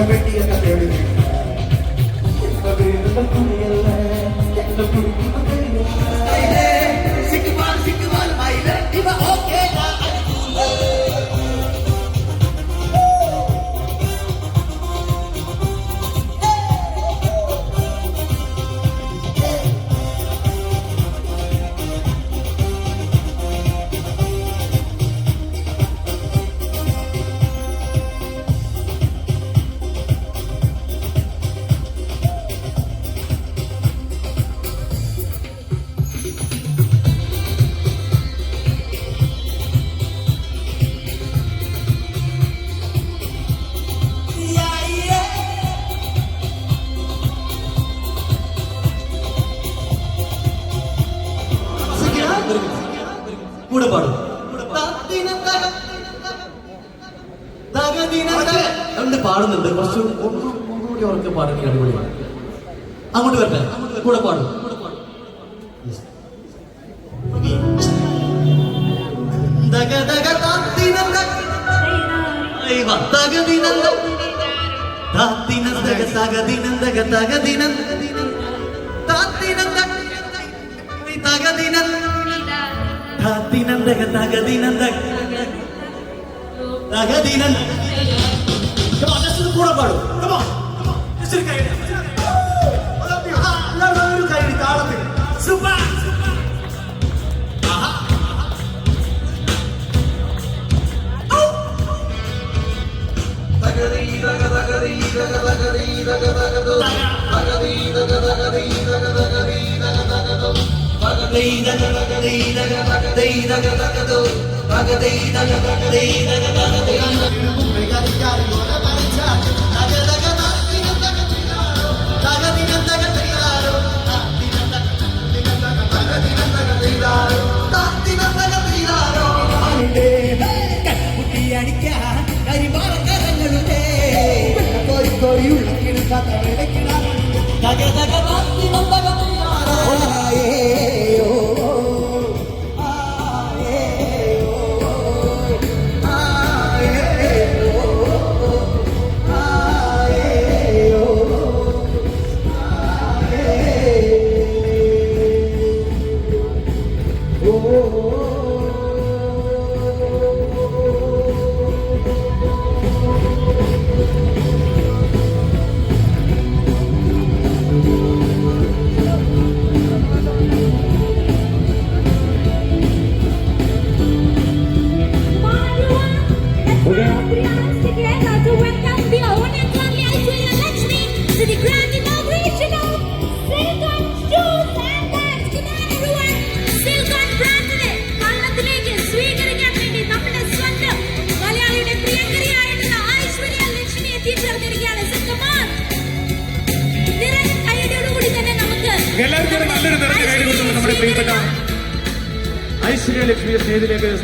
I'm ready to be a little bit of a little bit of a little ഒന്നുകൂടി ഉറക്കെ പാടുന്ന അടിപൊളിയാണ് അങ്ങോട്ട് വരട്ടെ കൂടെ പാടും താത്തിനന്ദഗ തഗദിനന്ദ തഗദിനന്ദ Come on, കൂടെ പാടും. Come on, come on. ഒരു എല്ലാവരും ഒരു കൈയടി താളത്തിൽ Super. ആഹാ. To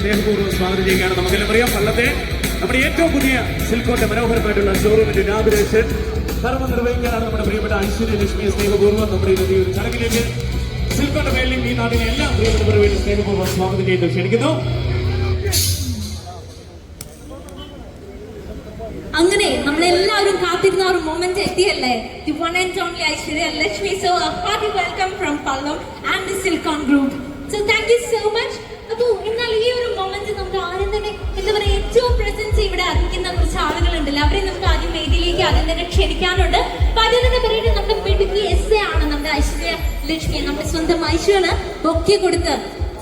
സ്നേഹപൂർവം സ്വാഗതം ചെയ്യുകയാണ്. നമുക്കെല്ലാം അറിയാം പള്ളത്തെ നമ്മുടെ ഏറ്റവും പുതിയ സിൽക്കോട്ടെ മനോഹരമായിട്ടുള്ള ഷോറൂമിന്റെ ഇനാഗുറേഷൻ കർമ്മ നിർവഹിക്കാനാണ് നമ്മുടെ പ്രിയപ്പെട്ട ഐശ്വര്യ ലക്ഷ്മിയെ സ്നേഹപൂർവം നമ്മുടെ ഈ ഒരു ചടങ്ങിലേക്ക് സിൽക്കോട്ടെ മേലിൽ ഈ നാടിനെ എല്ലാ പ്രിയപ്പെട്ടവരും സ്നേഹപൂർവം സ്വാഗതം ചെയ്ത് ക്ഷണിക്കുന്നു. അങ്ങനെ നമ്മളെല്ലാവരും കാത്തിരുന്ന ഒരു moment എത്തിയല്ലേ? The one and only Aishwarya Lakshmi so hearty welcome from Pallam and the Silkon group so thank you so much തന്നെ എന്താ പറയാ ഏറ്റവും പ്രസൻസ് ഇവിടെ അറിയിക്കുന്ന കുറച്ച് ആളുകളുണ്ടല്ലോ അവരെ നമുക്ക് ആദ്യം വേദിയിലേക്ക് ആദ്യം തന്നെ ക്ഷണിക്കാനുണ്ട് അപ്പൊ പേരുടെ നമ്മുടെ മിടുക്കി എസ് എ ആണ് നമ്മുടെ ഐശ്വര്യ ലക്ഷ്മി നമ്മുടെ സ്വന്തം ഐശ്വര്യ ബൊക്കെ കൊടുത്ത്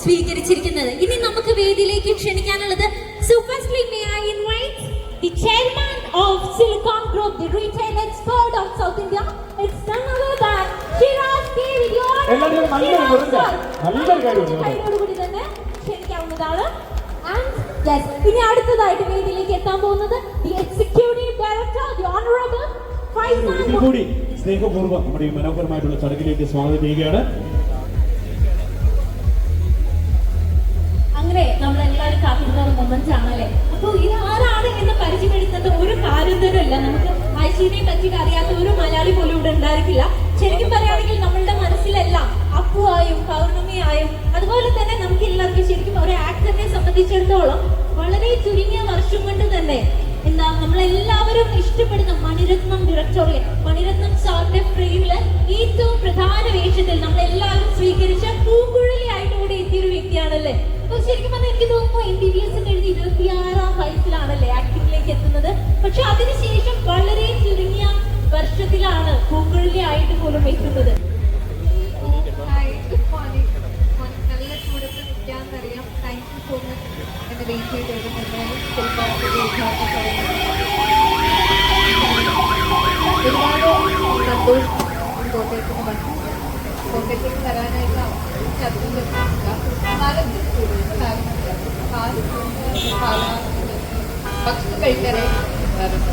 സ്വീകരിച്ചിരിക്കുന്നത് ഇനി നമുക്ക് വേദിയിലേക്ക് ക്ഷണിക്കാനുള്ളത് സൂപ്പർസ്ലി may I invite the chairman of Silicon Group, the retail expert of South India. It's none other than Shiraz K. with എല്ലാവരും നല്ലൊരു നല്ലൊരു കൈ കൊടുക്കണം. കൈയോടുകൂടി തന്നെ ക്ഷണിക്കാവുന്നതാണ് യെസ് ഇനി അടുത്തതായിട്ട് വേദിയിലേക്ക് എത്താൻ പോകുന്നത് the executive director the honourable കൂടി സ്നേഹപൂർവം നമ്മുടെ ഈ മനോഹരമായിട്ടുള്ള ചടങ്ങിലേക്ക് സ്വാഗതം ചെയ്യുകയാണ്. അങ്ങനെ നമ്മളെല്ലാവരും കാത്തിരുന്ന ഒരു മൊമെന്റ് ആണല്ലേ അപ്പൊ ഇത് ആരാണ് എന്ന് പരിചയപ്പെടുത്തേണ്ട ഒരു കാര്യം നമുക്ക് ഐശ്വര്യയെ പറ്റിയിട്ട് അറിയാത്ത ഒരു മലയാളി പോലും ഇവിടെ ഉണ്ടായിരിക്കില്ല. ശരിക്കും പറയുകയാണെങ്കിൽ നമ്മളുടെ മനസ്സിലെല്ലാം അപ്പുവായും പൗർണമിയായും അതുപോലെ തന്നെ നമുക്ക് എല്ലാവർക്കും ശരിക്കും ഒരു ആക്ടറിനെ സംബന്ധിച്ചിടത്തോളം വളരെ ചുരുങ്ങിയ വർഷം കൊണ്ട് തന്നെ എന്താ നമ്മളെല്ലാവരും ഇഷ്ടപ്പെടുന്ന മണിരത്നം ഡിറക്ടോറിയൽ മണിരത്നം സാറിന്റെ ഫ്രെയിമിൽ ഏറ്റവും പ്രധാന വേഷത്തിൽ നമ്മളെല്ലാവരും സ്വീകരിച്ച പൂങ്കുഴലി ആയിട്ട് കൂടി എത്തിയൊരു വ്യക്തിയാണല്ലേ? അപ്പൊ ശരിക്കും പറഞ്ഞാൽ എനിക്ക് തോന്നുന്നു എം ബി ബി എസ് എഴുതി എഴുതി ഇരുപത്തിയാറാം വയസ്സിലാണല്ലേ ആക്ടിംഗിലേക്ക് എത്തുന്നത്. പക്ഷെ അതിനുശേഷം വളരെ ചുരുങ്ങിയ വർഷത്തിലാണ് പൂങ്കുഴലി ആയിട്ട് പോലും എത്തുന്നത്. നിൽക്കാമെന്നറിയാം താങ്ക് യു സോ മച്ച് എന്നെ വെയിറ്റ് ചെയ്തിരുന്നതിന് ഒരുപാട് സന്തോഷം കോട്ടയത്ത് നിന്ന് കോട്ടയത്തേക്ക് വരാനായിട്ട് ചതുരത്തില്ല കാലത്ത് ഭക്ഷണം കഴിക്കാനായി വരാറുണ്ട്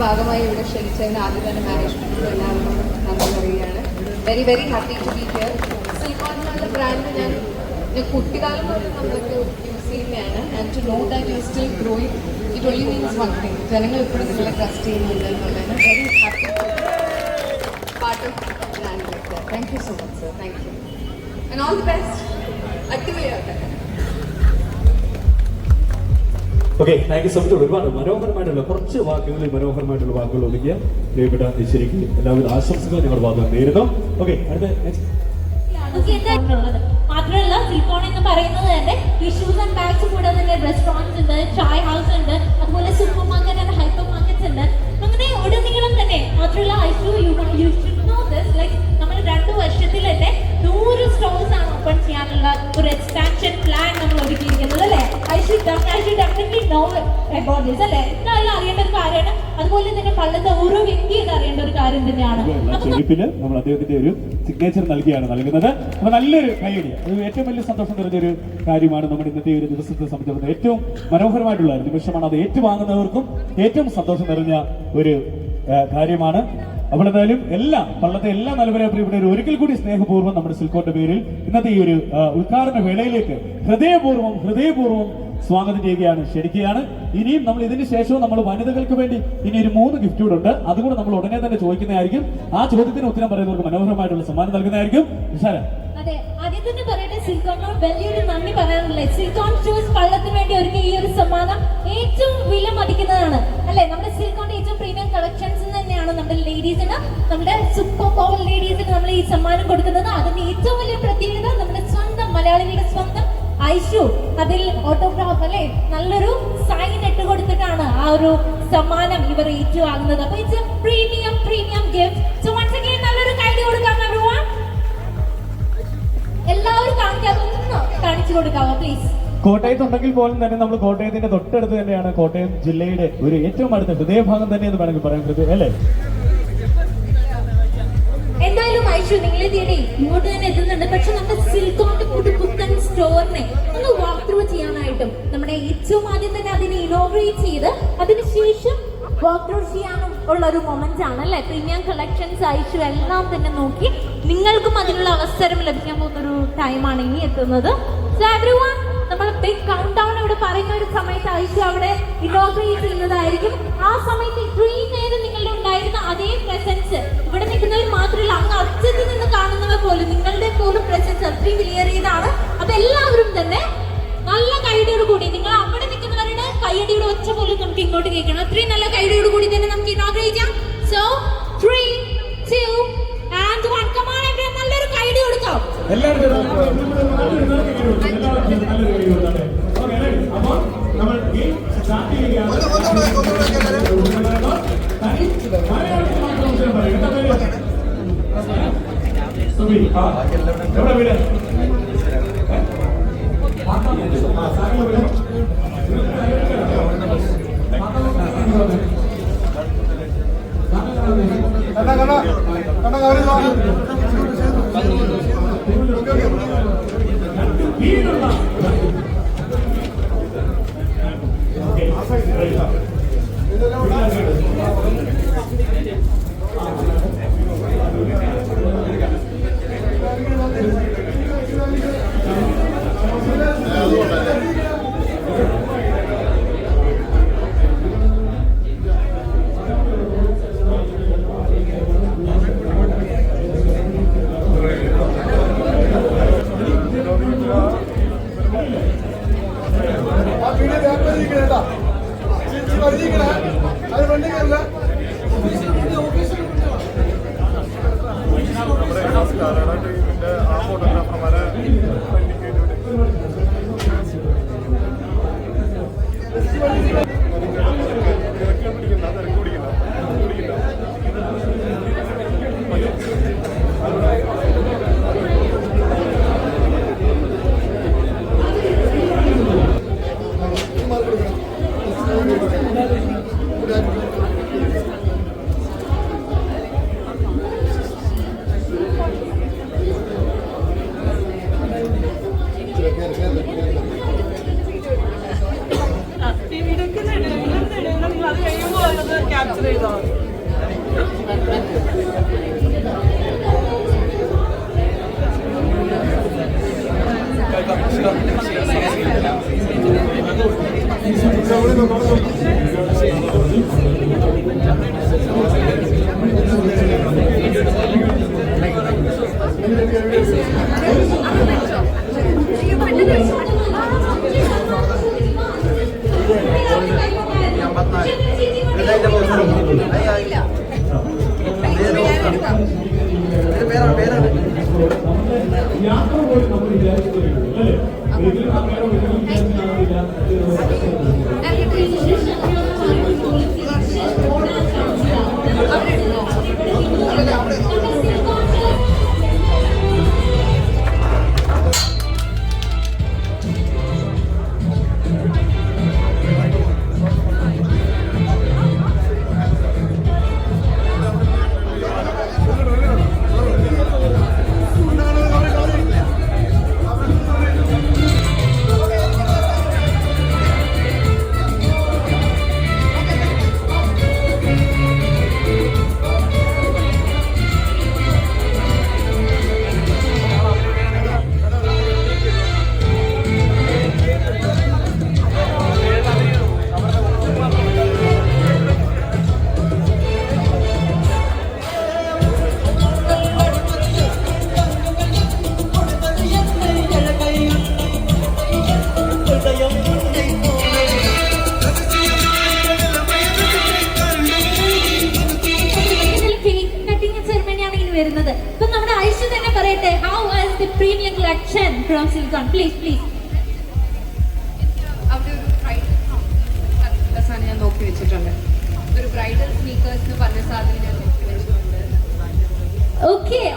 ഭാഗമായി ഇവിടെ ക്ഷണിച്ചതിന് ആദ്യം തന്നെ മാനേജ്മെന്റിനും എല്ലാവർക്കും നന്ദി പറയുകയാണ് very very happy to be here Silkon എന്നുള്ള ബ്രാൻഡ് ഞാൻ കുട്ടിക്കാലം മുതൽ യൂസ് ചെയ്യുന്നതാണ്. And to know that you still growing it only means one thing ജനങ്ങൾ ഇപ്പോഴും നിങ്ങളെ ട്രസ്റ്റ് ചെയ്യുന്നുണ്ട് എന്നുള്ളതിന് very part of brand thank you so much sir thank and all the best അടിപൊളിയാട്ടെ okay thank you so much ഒരുപാട് മനോഹരമായിട്ടുള്ള കുറച്ച് വാക്കുകളിൽ മനോഹരമായിട്ടുള്ള വാക്കുകൾ ഒതുക്കിയ പ്രിയപ്പെട്ട നിശ്ചയിക്ക് ആശംസകൾ ആശംസകളും ഞങ്ങൾ വാദം നേരിടും ഓക്കെ അടുത്ത തന്നെ ഷൂസ് ആൻഡ് ബാഗ്സ് കൂടാതെ തന്നെ റെസ്റ്റോറന്റ്സ് ഉണ്ട് ചായ ഹൗസ് ഉണ്ട് അതുപോലെ supermarket and hypermarkets ഉണ്ട്. അങ്ങനെ ഉടനീളം തന്നെ മാത്രമല്ല I shoe you you should know this like നമ്മൾ രണ്ട് വർഷത്തിൽ തന്നെ നൂറ് സ്റ്റോഴ്സ് ആണ് ഓപ്പൺ ചെയ്യാനുള്ള ഒരു എക്സ്പാൻഷൻ പ്ലാൻ നമ്മൾ ഒരുക്കിയിരിക്കുന്നത് അല്ലേ? I should I should definitely know about this അല്ലേ? എന്തായാലും അറിയേണ്ട ഒരു കാര്യമാണ്. അതുപോലെ തന്നെ പള്ളത്തെ ഓരോ വ്യക്തിയും അറിയേണ്ട ഒരു കാര്യം തന്നെയാണ്. നമ്മൾ അദ്ദേഹത്തിന്റെ ഒരു സിഗ്നേച്ചർ നൽകിയാണ് നൽകുന്നത്. അപ്പൊ നല്ലൊരു കൈയടി അത് ഏറ്റവും വലിയ സന്തോഷം നിറഞ്ഞൊരു കാര്യമാണ് നമ്മുടെ ഇന്നത്തെ ഒരു ദിവസത്തെ സംബന്ധിച്ചിടത്തോളം. ഏറ്റവും മനോഹരമായിട്ടുള്ള ഒരു നിമിഷമാണ് അത് ഏറ്റുവാങ്ങുന്നവർക്കും ഏറ്റവും സന്തോഷം നിറഞ്ഞ ഒരു കാര്യമാണ്. അപ്പോൾ എന്തായാലും എല്ലാ പള്ളത്തെ എല്ലാ നല്ലവരെ പ്രിയപ്പെട്ടവരും ഒരിക്കൽ കൂടി സ്നേഹപൂർവം നമ്മുടെ സിൽക്കോന്റെ പേരിൽ ഇന്നത്തെ ഈ ഒരു ഉദ്ഘാടന വേളയിലേക്ക് ഹൃദയപൂർവം ഹൃദയപൂർവം സ്വാഗതം ചെയ്യുകയാണ്. ക്ഷണിക്കുകയാണ്. ഇനിയും നമ്മൾ ഇതിന് ശേഷവും നമ്മൾ വനിതകൾക്ക് വേണ്ടി ഇനി ഒരു മൂന്ന് ഗിഫ്റ്റ് കൂടെ ഉണ്ട്. അതുകൂടെ നമ്മൾ ഉടനെ തന്നെ ചോദിക്കുന്നതായിരിക്കും. ആ ചോദ്യത്തിന് ഉത്തരം പറയുന്നവർക്ക് മനോഹരമായിട്ടുള്ള സമ്മാനം നൽകുന്നതായിരിക്കും. നിഷാര. അതെ. ആദ്യം തന്നെ പറയട്ടെ സിൽക്കോൺ ഷൂസ് പള്ളത്തിന് വേണ്ടി സമ്മാനം ഏറ്റവും വില മതിക്കുന്നതാണ്. അല്ലെ? നമ്മുടെ സിൽക്കോണിന്റെ ഏറ്റവും പ്രീമിയം കളക്ഷൻസ് തന്നെയാണ് നമ്മുടെ ലേഡീസിന് നമ്മുടെ സൂപ്പർ നമ്മൾ ഈ സമ്മാനം കൊടുക്കുന്നത്. വലിയ പ്രത്യേകത നമ്മുടെ സ്വന്തം മലയാളികളുടെ സ്വന്തം അതിൽ ഓട്ടോഗ്രാഫ് അല്ലെ? നല്ലൊരു സൈൻ ഇട്ട് കൊടുത്തിട്ടാണ് ആ ഒരു സമ്മാനം ഇവർ ഏറ്റുവാങ്ങുന്നത്. അപ്പൊ it's premium premium gift so once again നല്ലൊരു കൈ കൊടുക്കാം എല്ലാവരും കാണിക്കാതെ ഒന്ന് കാണിച്ചു കൊടുക്കാവോ പ്ലീസ് കോട്ടയത്തുണ്ടെങ്കിൽ പോലും തന്നെ നമ്മൾ കോട്ടയത്തിന്റെ തൊട്ടടുത്ത് തന്നെയാണ് കോട്ടയം ജില്ലയുടെ ഒരു ഏറ്റവും അടുത്ത ഹൃദയഭാഗം തന്നെ എന്ന് വേണമെങ്കിൽ പറയാൻ ഹൃദയ അല്ലേ? എന്തായാലും ഐഷു നിങ്ങളെ തേടി ഇങ്ങോട്ട് തന്നെ എത്തുന്നുണ്ട്. പക്ഷെ നമ്മുടെ സിൽക്കോണ്ട് പുതുപുത്തൻ സ്റ്റോറിനെ ഒന്ന് ചെയ്ത് അതിനുശേഷം വർക്ക് ഔട്ട് ചെയ്യാനും ഉള്ള ഒരു മൊമെന്റ് ആണ് അല്ലെ? പ്രീമിയം കളക്ഷൻസ് അയച്ചു എല്ലാം തന്നെ നോക്കി നിങ്ങൾക്കും അതിനുള്ള അവസരം ലഭിക്കാൻ പോകുന്ന ഒരു ടൈമാണ് ഇനി എത്തുന്നത്. സോ നമ്മൾ ബിഗ് കൗണ്ട് ഡൗൺ ഇവിടെ പറയുന്ന ഒരു സമയത്ത് അയച്ചു അവിടെ ഇനോഗ്രേറ്റ് ചെയ്യുന്നതായിരിക്കും. ആ സമയത്ത് ഇത്രയും നേരം നിങ്ങളുടെ ഉണ്ടായിരുന്ന അതേ പ്രസൻസ് ഇവിടെ നിൽക്കുന്നവർ മാത്രമല്ല അങ്ങ് അച്ഛത്ത് നിന്ന് കാണുന്നവർ പോലും നിങ്ങളുടെ പോലും പ്രസൻസ് അത്രയും വിലയേറിയതാണ് അപ്പൊ എല്ലാവരും തന്നെ നല്ല കൈയടിയോട് കൈയടിയുടെ ഒച്ച പോലും നമുക്ക് ഇങ്ങോട്ട് കേൾക്കണം. അത്രയും നല്ല കൈയടിയോട് കൂടി തന്നെ നമുക്ക് ഇനോഗ്രഹിക്കാം so three two and one come on നല്ലൊരു കൈയടി കൊടുക്കാം എല്ലാവരും അപ്പോൾ നമ്മൾ ഗെയിം സ്റ്റാർട്ട് ചെയ്യുകയാണ് എവിടെ വീട് ആ സാറിന്റെ വീട് പിടിക്കണ്ട തിരക്ക് അത് പിടിക്കണ്ട ക്യാപ്ചർ ചെയ്തോ കേക്ക്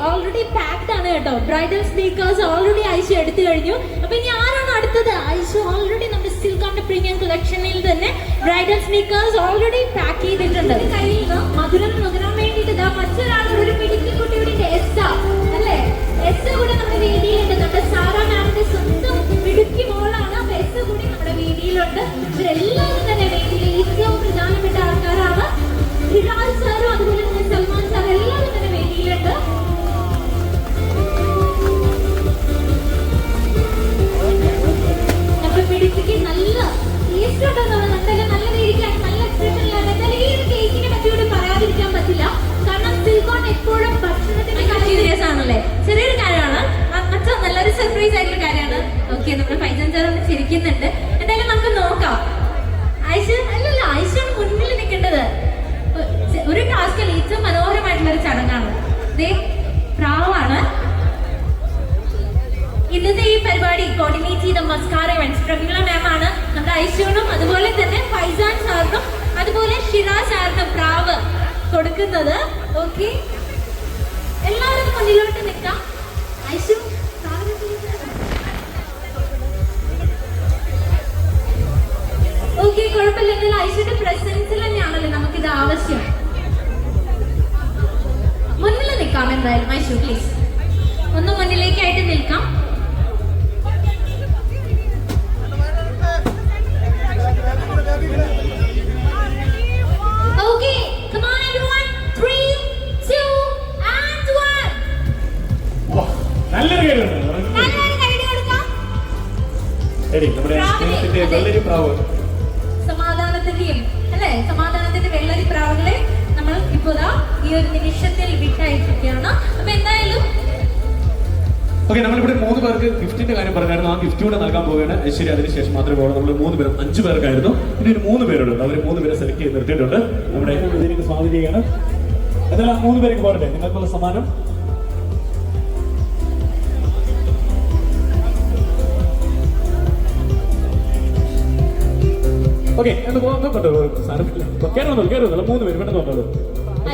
ഓൾറെഡി പാക്ഡ് ആണ് കേട്ടോ. ബ്രൈഡൽ സ്പീക്കേഴ്സ് ഓൾറെഡി ഐശു എടുത്തു കഴിഞ്ഞു. അപ്പൊ ഇനി ആരാണ് അടുത്തത്? ഐശു ഓൾറെഡി നമ്മുടെ സിൽക്കോന്റെ പ്രീമിയം കളക്ഷനിൽ തന്നെ ബ്രൈഡൽ സ്പീക്കേഴ്സ് ഓൾറെഡി പാക്ക് ചെയ്തിട്ടുണ്ട്. കയ്യിൽ നിന്ന് മധുരം നുകരാൻ വേണ്ടിയിട്ട് ഇതാ മറ്റൊരാൾ ഒരു മിടുക്കിക്കുട്ടിയുടെ എസ്സ അല്ലേ? എസ്സ കൂടെ നമ്മുടെ വേദിയിലുണ്ട്. നമ്മുടെ സാറാ മാമിന്റെ സ്വന്തം മിടുക്കി മോളാണ്. അപ്പൊ എസ്സ കൂടി നമ്മുടെ വേദിയിലുണ്ട്. ഇവരെല്ലാവരും തന്നെ വേദിയിലെ ഏറ്റവും പ്രധാനപ്പെട്ട ആൾക്കാരാണ്. ഹിരാൽ സാറും അതുപോലെ പ്രാവാണ്. ഇന്നത്തെ ഈ പരിപാടി കോർഡിനേറ്റ് ചെയ്ത മസ്കാര ഇവന്റ്സ് പ്രമീള മാം ആണ്. നമ്മുടെ ഐശ്വനും അതുപോലെ തന്നെ ഫൈസാൻ സാറിനും അതുപോലെ ഷിറ സാറിനും പ്രാവ് കൊടുക്കുന്നത്. ഓക്കെ എല്ലാവരും മുന്നിലോട്ട് നിൽക്കാം. ഐശു ഓക്കെ കുഴപ്പമില്ലെങ്കിൽ ഐശുന്റെ പ്രസൻസിൽ തന്നെയാണല്ലോ നമുക്കിത് ആവശ്യം. നിൽക്കാം എന്തായാലും ഐശു പ്ലീസ് ഒന്ന് മുന്നിലേക്കായിട്ട് നിൽക്കാം. സമാധാനത്തിന്റെയും അല്ലെ? സമാധാനത്തിന്റെ വെള്ളരി പ്രാവുകളെ നമ്മൾ ഇപ്പോൾ ദാ ഈ ഒരു നിമിഷത്തിൽ വിട്ടയച്ചിരിക്കുകയാണ്. അപ്പൊ എന്തായാലും ഓക്കെ നമ്മളിവിടെ മൂന്ന് പേർക്ക് ഗിഫ്റ്റിന്റെ കാര്യം പറഞ്ഞായിരുന്നു. ആ ഗിഫ്റ്റ് കൂടെ നൽകാൻ പോവുകയാണ്. ശരി അതിനുശേഷം മാത്രമേ പോകണം നമ്മൾ മൂന്ന് പേരും അഞ്ച് പേർക്കായിരുന്നു. ഇനി ഒരു മൂന്ന് പേരുണ്ട്. അവർ മൂന്ന് പേരെ സെലക്ട് ചെയ്ത് നിർത്തിയിട്ടുണ്ട്. നമ്മുടെ ഇതിലേക്ക് സ്വാഗതം ചെയ്യാണ് എന്നാൽ മൂന്ന് പേർക്ക് പോരട്ടെ? നിങ്ങൾക്കുള്ള സമ്മാനം? ഓക്കെ എന്ന് പോകുന്നു കൊണ്ടുള്ളൂ സാരമില്ല. കയറുന്നുള്ളൂ വന്നോളൂ കയറി മൂന്ന് പേര് പെട്ടെന്ന് വന്നോളൂ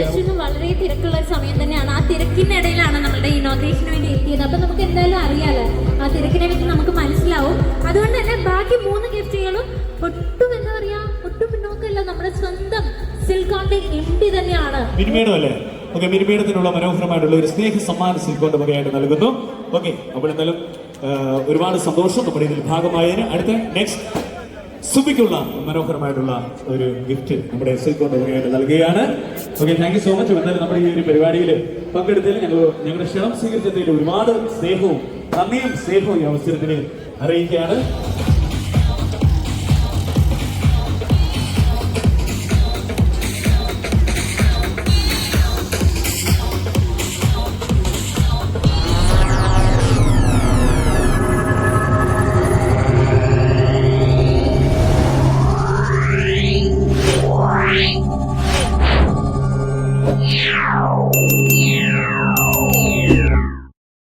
ഐശ്വര്യ വളരെ തിരക്കുള്ള സമയം തന്നെയാണ്. ആ തിരക്കിനിടയിലാണ് നമ്മുടെ ഇനോഗ്രേഷന് വേണ്ടി എത്തിയത്. അപ്പൊ നമുക്ക് എന്തായാലും അറിയാലോ ആ തിരക്കിനെ പറ്റി നമുക്ക് മനസ്സിലാവും. അതുകൊണ്ട് തന്നെ ബാക്കി മൂന്ന് ഗിഫ്റ്റുകളും ഒട്ടും എന്താ പറയാ ഒട്ടും പിന്നോക്കല്ല നമ്മുടെ സ്വന്തം സിൽക്കോണിന്റെ എം ഡി തന്നെയാണ്. ഓക്കെ മിനിമേടത്തിനുള്ള മനോഹരമായിട്ടുള്ള ഒരു സ്നേഹ സമ്മാനം സിൽക്കോണ്ട് വകയായിട്ട് നൽകുന്നു. ഓക്കെ അപ്പോൾ എന്തായാലും ഒരുപാട് സന്തോഷം. നമ്മുടെ ഇതിൽ ഭാഗമായതിന് അടുത്ത നെക്സ്റ്റ് സുബിക്കുള്ള മനോഹരമായിട്ടുള്ള ഒരു ഗിഫ്റ്റ് നമ്മുടെ സിൽക്കോണ്ട് വകയായിട്ട് നൽകുകയാണ്. Okay thank you so much എന്തായാലും നമ്മുടെ ഈ ഒരു പരിപാടിയിൽ പങ്കെടുത്തതിൽ ഞങ്ങൾ ഞങ്ങളുടെ ക്ഷണം സ്വീകരിച്ചതിൽ ഒരുപാട് സ്നേഹവും നന്ദിയും സ്നേഹവും ഈ അവസരത്തിന് അറിയിക്കുകയാണ്.